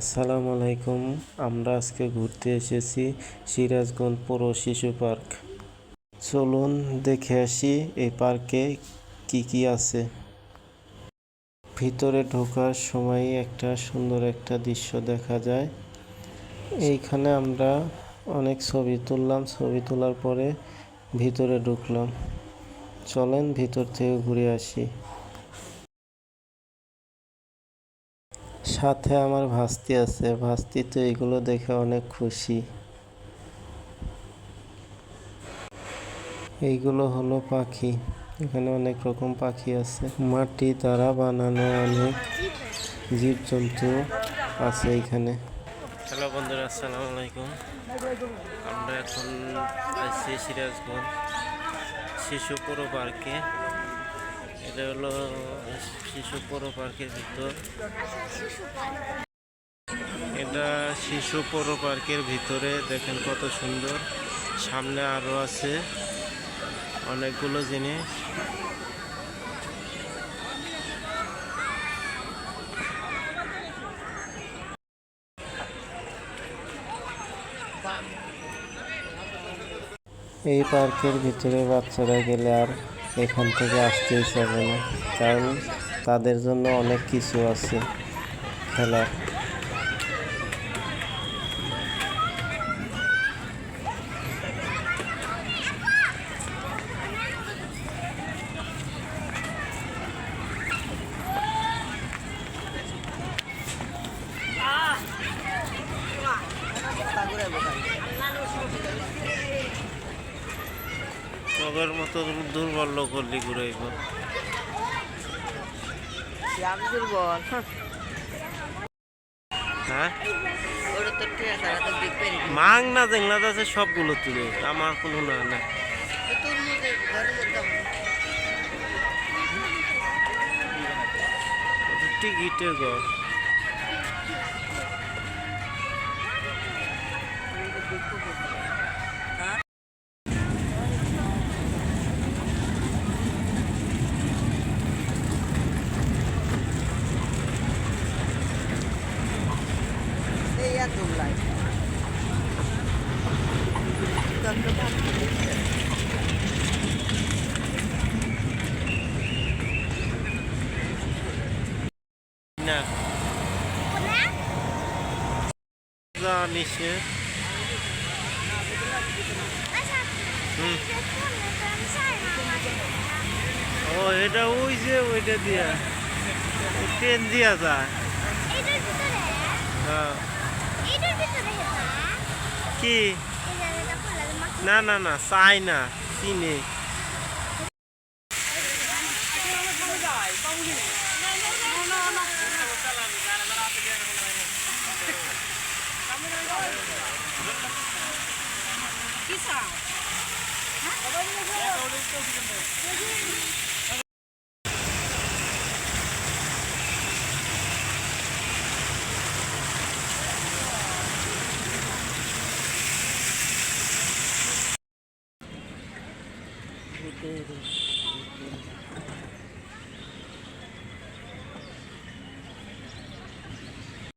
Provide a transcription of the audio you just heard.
আসসালামু আলাইকুম, আমরা আজকে ঘুরতে এসেছি সিরাজগঞ্জ পৌর শিশু পার্ক। চলুন দেখে আসি এই পার্কে কি কি আছে। ভিতরে ঢোকার সময় একটা সুন্দর একটা দৃশ্য দেখা যায়। এইখানে আমরা অনেক ছবি তুললাম, ছবি তোলার পরে ভিতরে ঢুকলাম। চলেন ভিতর থেকে ঘুরে আসি। সাথে আমার ভাস্তি আছে। ভাস্তি তো এগুলো দেখে অনেক খুশি। এইগুলো হলো পাখি। এখানে অনেক রকম পাখি আছে। মাটি দ্বারা বানানো অনেক জীবজন্তু আছে এখানে। হ্যালো বন্ধুরা, আসসালামু আলাইকুম। আমরা এখন আছি সিরাজগঞ্জ শিশু পৌর পার্কে। এটা হলো শিশু পৌর পার্কের ভিতর। এটা শিশু পৌর পার্কের ভিতরে দেখেন কত সুন্দর। সামনে আরও আছে অনেকগুলো জিনিস। এই পার্কের ভিতরে বাচ্চারা গেলে আর এখান থেকে আসতেই চাবে না। কারণ তাদের জন্য অনেক কিছু আছে খেলার। মতো দুর্বল লোক ঘুরাইব। আমি দুর্বল। হ্যাঁ? মাং না জেংলা আছে সবগুলো তুলে আমার কোনো না। টিকিটের ঘর। লাইট না। জানিসে হুম। ও এটা ওই যে ওইটা দিয়া। ট্রেন দিয়া যায়। হ্যাঁ। কি? না না না চাই না চিনি ভিতরে